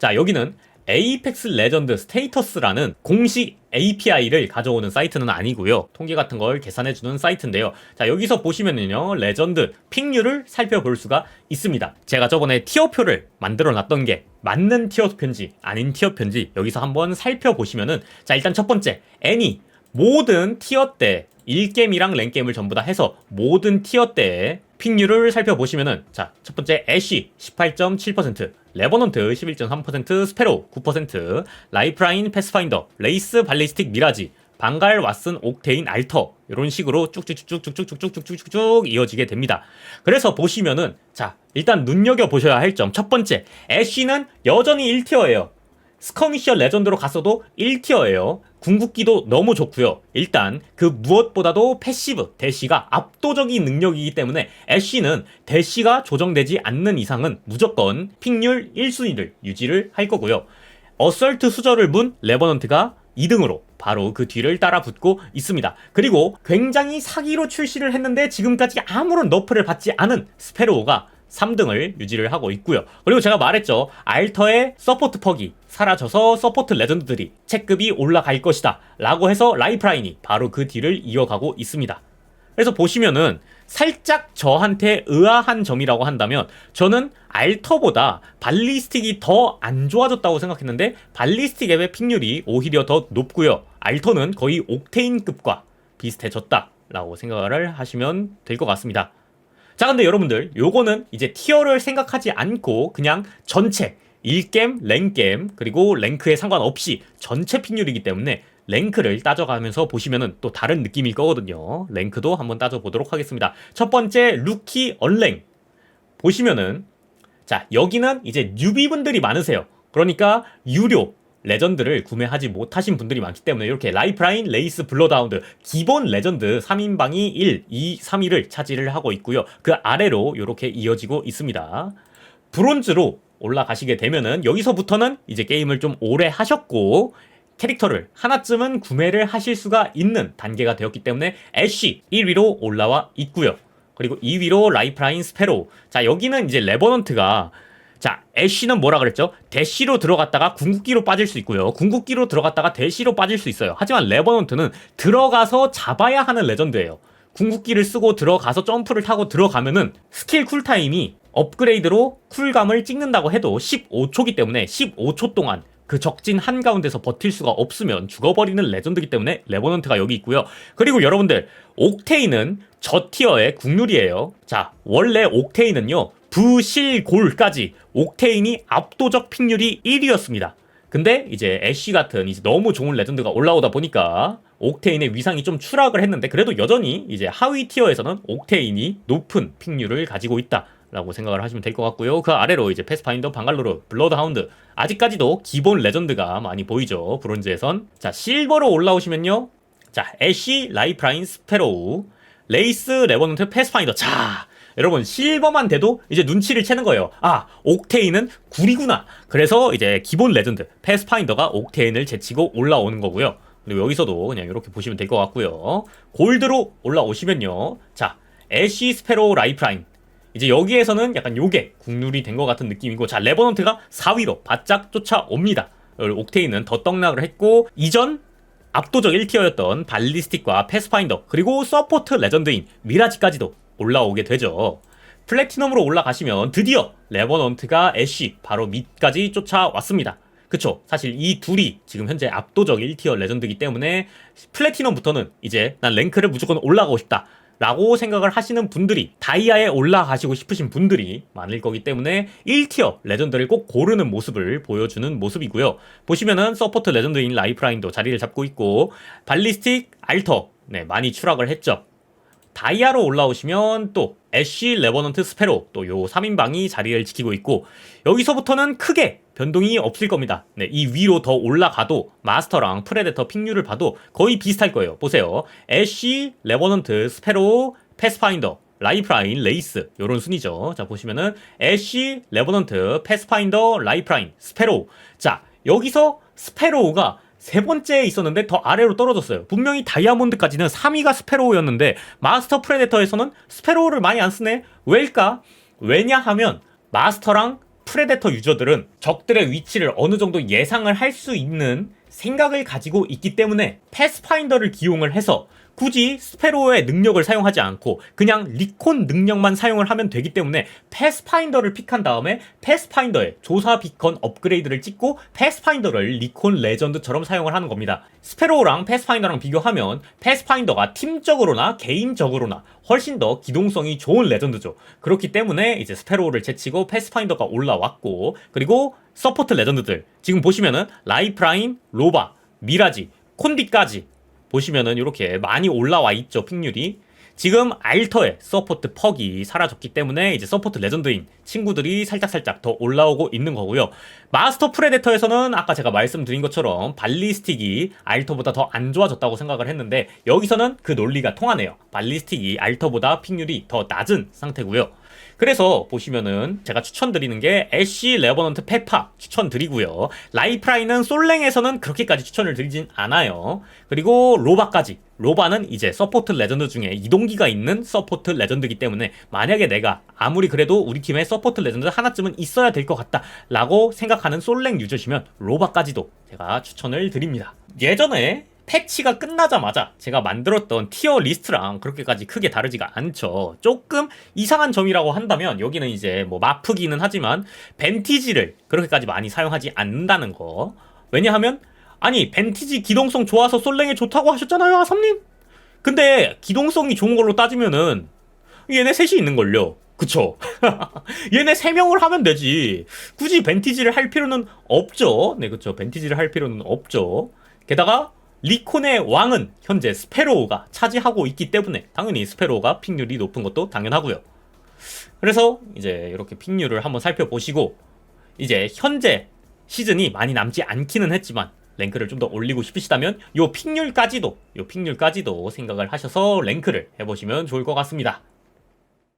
자, 여기는 에이펙스 레전드 스테이터스라는 공식 API를 가져오는 사이트는 아니고요. 통계 같은 걸 계산해 주는 사이트인데요. 자, 여기서 보시면은요, 레전드 픽률을 살펴볼 수가 있습니다. 제가 저번에 티어표를 만들어 놨던 게 맞는 티어표인지 아닌 티어표인지 여기서 한번 살펴보시면은 자, 일단 첫 번째, 애니 모든 티어 때 1게임이랑 랭게임을 전부 다 해서 모든 티어 때의 픽률을 살펴보시면은 자, 첫 번째 애쉬 18.7%, 레버넌트 11.3%, 스페로 9%, 라이프라인, 패스파인더, 레이스, 발리스틱, 미라지, 방갈, 왓슨, 옥테인, 알터 이런 식으로 쭉쭉쭉쭉쭉쭉쭉쭉쭉쭉 이어지게 됩니다. 그래서 보시면은 자 일단 눈여겨 보셔야 할 점 첫 번째 애쉬는 여전히 1티어예요. 스커미셔 레전드로 갔어도 1티어예요. 궁극기도 너무 좋고요. 일단 그 무엇보다도 패시브 대시가 압도적인 능력이기 때문에 애쉬는 대시가 조정되지 않는 이상은 무조건 픽률 1순위를 유지를 할 거고요. 어설트 수저를 문 레버넌트가 2등으로 바로 그 뒤를 따라 붙고 있습니다. 그리고 굉장히 사기로 출시를 했는데 지금까지 아무런 너프를 받지 않은 스페로우가 3등을 유지를 하고 있고요. 그리고 제가 말했죠. 알터의 서포트 퍽이 사라져서 서포트 레전드들이 체급이 올라갈 것이다. 라고 해서 라이프라인이 바로 그 뒤를 이어가고 있습니다. 그래서 보시면은 살짝 저한테 의아한 점이라고 한다면 저는 알터보다 발리스틱이 더 안 좋아졌다고 생각했는데 발리스틱 앱의 픽률이 오히려 더 높고요. 알터는 거의 옥테인급과 비슷해졌다 라고 생각을 하시면 될 것 같습니다. 자, 근데 여러분들, 요거는 이제 티어를 생각하지 않고 그냥 전체 1겜, 랭겜, 그리고 랭크에 상관없이 전체 픽률이기 때문에 랭크를 따져가면서 보시면은 또 다른 느낌일 거거든요. 랭크도 한번 따져보도록 하겠습니다. 첫 번째, 루키 언랭. 보시면은, 자, 여기는 이제 뉴비분들이 많으세요. 그러니까 유료, 레전드를 구매하지 못하신 분들이 많기 때문에 이렇게 라이프라인, 레이스, 블러다운드 기본 레전드 3인방이 1, 2, 3위를 차지를 하고 있고요. 그 아래로 이렇게 이어지고 있습니다. 브론즈로 올라가시게 되면은 여기서부터는 이제 게임을 좀 오래 하셨고 캐릭터를 하나쯤은 구매를 하실 수가 있는 단계가 되었기 때문에 애쉬 1위로 올라와 있고요. 그리고 2위로 라이프라인 스페로. 자, 여기는 이제 레버넌트가 자, 애쉬는 뭐라 그랬죠? 대시로 들어갔다가 궁극기로 빠질 수 있고요. 궁극기로 들어갔다가 대시로 빠질 수 있어요. 하지만 레버넌트는 들어가서 잡아야 하는 레전드예요. 궁극기를 쓰고 들어가서 점프를 타고 들어가면은 스킬 쿨타임이 업그레이드로 쿨감을 찍는다고 해도 15초기 때문에 15초 동안 그 적진 한가운데서 버틸 수가 없으면 죽어버리는 레전드기 때문에 레버넌트가 여기 있고요. 그리고 여러분들 옥테인은 저 티어의 국룰이에요. 자, 원래 옥테인은요. 부실골까지 옥테인이 압도적 픽률이 1위였습니다. 근데 이제 애쉬 같은 이제 너무 좋은 레전드가 올라오다 보니까 옥테인의 위상이 좀 추락을 했는데 그래도 여전히 이제 하위 티어에서는 옥테인이 높은 픽률을 가지고 있다. 라고 생각을 하시면 될 것 같고요. 그 아래로 이제 패스파인더, 방갈로르, 블러드하운드 아직까지도 기본 레전드가 많이 보이죠. 브론즈에선 자 실버로 올라오시면요. 자 애쉬, 라이프라인, 스페로우, 레이스, 레버넌트, 패스파인더. 자 여러분 실버만 돼도 이제 눈치를 채는 거예요. 아 옥테인은 구리구나. 그래서 이제 기본 레전드 패스파인더가 옥테인을 제치고 올라오는 거고요. 그리고 여기서도 그냥 이렇게 보시면 될 것 같고요. 골드로 올라오시면요. 자 애쉬, 스페로우, 라이프라인 이제 여기에서는 약간 요게 국룰이 된 것 같은 느낌이고 자 레버넌트가 4위로 바짝 쫓아옵니다. 옥테인은 더 떡락을 했고 이전 압도적 1티어였던 발리스틱과 패스파인더 그리고 서포트 레전드인 미라지까지도 올라오게 되죠. 플래티넘으로 올라가시면 드디어 레버넌트가 애쉬 바로 밑까지 쫓아왔습니다. 그쵸. 사실 이 둘이 지금 현재 압도적 1티어 레전드이기 때문에 플래티넘부터는 이제 난 랭크를 무조건 올라가고 싶다. 라고 생각을 하시는 분들이 다이아에 올라가시고 싶으신 분들이 많을 거기 때문에 1티어 레전드를 꼭 고르는 모습을 보여주는 모습이고요. 보시면은 서포트 레전드인 라이프라인도 자리를 잡고 있고 발리스틱 알터 네, 많이 추락을 했죠. 다이아로 올라오시면 또 애쉬, 레버넌트, 스페로 또 요 3인방이 자리를 지키고 있고 여기서부터는 크게 변동이 없을 겁니다. 네, 이 위로 더 올라가도 마스터랑 프레데터 픽률을 봐도 거의 비슷할 거예요. 보세요. 애쉬, 레버넌트, 스페로, 패스파인더, 라이프라인, 레이스 요런 순위죠. 자 보시면은 애쉬, 레버넌트, 패스파인더, 라이프라인, 스페로 자 여기서 스페로우가 세 번째에 있었는데 더 아래로 떨어졌어요. 분명히 다이아몬드까지는 3위가 스페로우였는데 마스터 프레데터에서는 스페로우를 많이 안 쓰네. 왜일까? 왜냐 하면 마스터랑 프레데터 유저들은 적들의 위치를 어느 정도 예상을 할 수 있는 생각을 가지고 있기 때문에 패스파인더를 기용을 해서 굳이 스페로의 능력을 사용하지 않고 그냥 리콘 능력만 사용을 하면 되기 때문에 패스파인더를 픽한 다음에 패스파인더의 조사 비컨 업그레이드를 찍고 패스파인더를 리콘 레전드처럼 사용을 하는 겁니다. 스페로우랑 패스파인더랑 비교하면 패스파인더가 팀적으로나 개인적으로나 훨씬 더 기동성이 좋은 레전드죠. 그렇기 때문에 이제 스페로우를 제치고 패스파인더가 올라왔고 그리고 서포트 레전드들 지금 보시면은 라이프라인, 로바, 미라지, 콘디까지 보시면은 이렇게 많이 올라와 있죠 픽률이 지금 알터의 서포트 퍽이 사라졌기 때문에 이제 서포트 레전드인 친구들이 살짝살짝 더 올라오고 있는 거고요. 마스터 프레데터에서는 아까 제가 말씀드린 것처럼 발리스틱이 알터보다 더 안 좋아졌다고 생각을 했는데 여기서는 그 논리가 통하네요. 발리스틱이 알터보다 픽률이 더 낮은 상태고요. 그래서 보시면은 제가 추천드리는 게 애쉬 레버넌트 페파 추천드리고요. 라이프라인은 솔랭에서는 그렇게까지 추천을 드리진 않아요. 그리고 로바까지. 로바는 이제 서포트 레전드 중에 이동기가 있는 서포트 레전드이기 때문에 만약에 내가 아무리 그래도 우리 팀에 서포트 레전드 하나쯤은 있어야 될 것 같다 라고 생각하는 솔랭 유저시면 로바까지도 제가 추천을 드립니다. 예전에 패치가 끝나자마자 제가 만들었던 티어 리스트랑 그렇게까지 크게 다르지가 않죠. 조금 이상한 점이라고 한다면 여기는 이제 뭐 마프기는 하지만 벤티지를 그렇게까지 많이 사용하지 않는다는 거. 왜냐하면 아니 벤티지 기동성 좋아서 솔랭에 좋다고 하셨잖아요 아삼님. 근데 기동성이 좋은 걸로 따지면은 얘네 셋이 있는걸요. 그쵸? 얘네 세 명을 하면 되지. 굳이 벤티지를 할 필요는 없죠. 네, 그쵸. 벤티지를 할 필요는 없죠. 게다가 리콘의 왕은 현재 스페로우가 차지하고 있기 때문에 당연히 스페로우가 픽률이 높은 것도 당연하고요. 그래서 이제 이렇게 픽률을 한번 살펴보시고 이제 현재 시즌이 많이 남지 않기는 했지만 랭크를 좀 더 올리고 싶으시다면 요 픽률까지도 요 픽률까지도 생각을 하셔서 랭크를 해보시면 좋을 것 같습니다.